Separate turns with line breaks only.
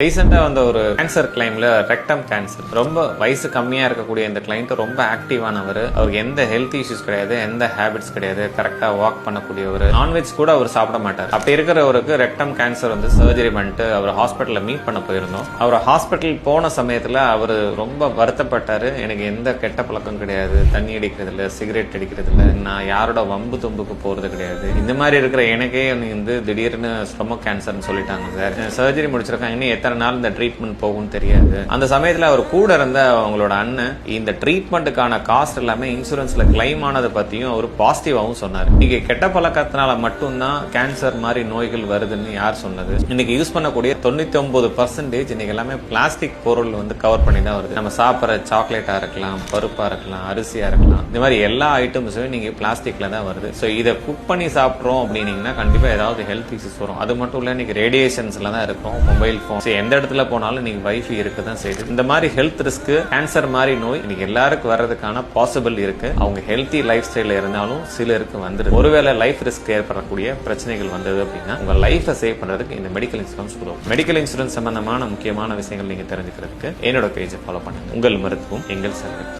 ரீசெண்டாக வந்த ஒரு கேன்சர் கிளைமில் ரெக்டம் கேன்சர் ரொம்ப வயசு கம்மியாக இருக்கக்கூடிய இந்த கிளைண்ட்டு ரொம்ப ஆக்டிவானவர் அவருக்கு எந்த ஹெல்த் இஷ்யூஸ் கிடையாது எந்த ஹேபிட்ஸ் கிடையாது. கரெக்டாக வாக் பண்ணக்கூடியவர். நான்வெஜ் கூட அவர் சாப்பிட மாட்டார். அப்படி இருக்கிறவருக்கு ரெக்டம் கேன்சர் வந்து சர்ஜரி பண்ணிட்டு அவர் ஹாஸ்பிட்டலில் மீட் பண்ண போயிருந்தோம். அவர் ஹாஸ்பிட்டல் போன சமயத்தில் அவர் ரொம்ப வருத்தப்பட்டார். எனக்கு எந்த கெட்ட பழக்கம் கிடையாது. தண்ணி அடிக்கிறது இல்லை சிகரெட் அடிக்கிறது இல்லை. நான் யாரோட வம்பு தும்புக்கு போகிறது கிடையாது. இந்த மாதிரி இருக்கிற எனக்கே வந்து திடீர்னு ஸ்டொமக் கேன்சர்னு சொல்லிட்டாங்க சார். சர்ஜரி முடிச்சிருக்காங்க இன்னும் எத்தனை நாள் இந்த ட்ரீட்மெண்ட் போகும்னு தெரியாது. அந்த சமயத்துல அவர் கூட இருந்த அவங்களோட அண்ணன் இந்த ட்ரீட்மெண்ட்டுக்கான காஸ்ட் எல்லாமே இன்சூரன்ஸ்ல கிளைம் ஆனதை பத்தியும் அவர் பாசிட்டிவாகவும் சொன்னார். இன்னைக்கு கெட்ட பழக்கத்தினால மட்டும்தான் கேன்சர் மாதிரி நோய்கள் வருதுன்னு யார் சொன்னது? இன்னைக்கு யூஸ் பண்ணக்கூடிய தொண்ணூத்தி ஒன்பது பர்சன்டேஜ் இன்னைக்கு எல்லாமே பிளாஸ்டிக் பொருள் வந்து கவர் பண்ணி தான் வருது. நம்ம சாப்பிட்ற சாக்லேட்டா இருக்கலாம் பருப்பா இருக்கலாம் அரிசியா இருக்கலாம் இந்த மாதிரி எல்லா ஐட்டம்ஸும் நீங்க பிளாஸ்டிக்ல தான் வருது. ஸோ இதை குக் பண்ணி சாப்பிட்றோம் அப்படின்னீங்கன்னா கண்டிப்பா ஏதாவது ஹெல்த் இஷ்யூஸ் வரும். அது மட்டும் இல்ல இன்னைக்கு ரேடியேஷன்ஸ்ல தான் இருக்கும். மொபைல் ஃபோன் எந்த இடத்துல போனாலும் நீங்க வைஃபை இருக்க தான் செய்யுது. இந்த மாதிரி ஹெல்த் ரிஸ்க் கேன்சர் மாதிரி நோய் இன்னைக்கு எல்லாருக்கும் வர்றதுக்கான பாசிபிள் இருக்கு. அவங்க ஹெல்த்தி லைஃப் ஸ்டைல இருந்தாலும் சிலருக்கு வந்துடுது ஒருவேளை லைஃப் ரிஸ்க் ஏற்படக்கூடிய பிரச்சனைகள் வந்தது அப்படின்னா உங்க லைஃபை சேவ் பண்றதுக்கு இந்த மெடிக்கல் இன்சூரன்ஸ் உதவும் மெடிக்கல் இன்சூரன்ஸ் சம்பந்தமான முக்கியமான விஷயங்கள் நீங்க தெரிஞ்சுக்கிறதுக்கு என்னோட பேஜை ஃபாலோ பண்ணுங்க. உங்கள் மருத்துவம் எங்கள் சர்வீஸ்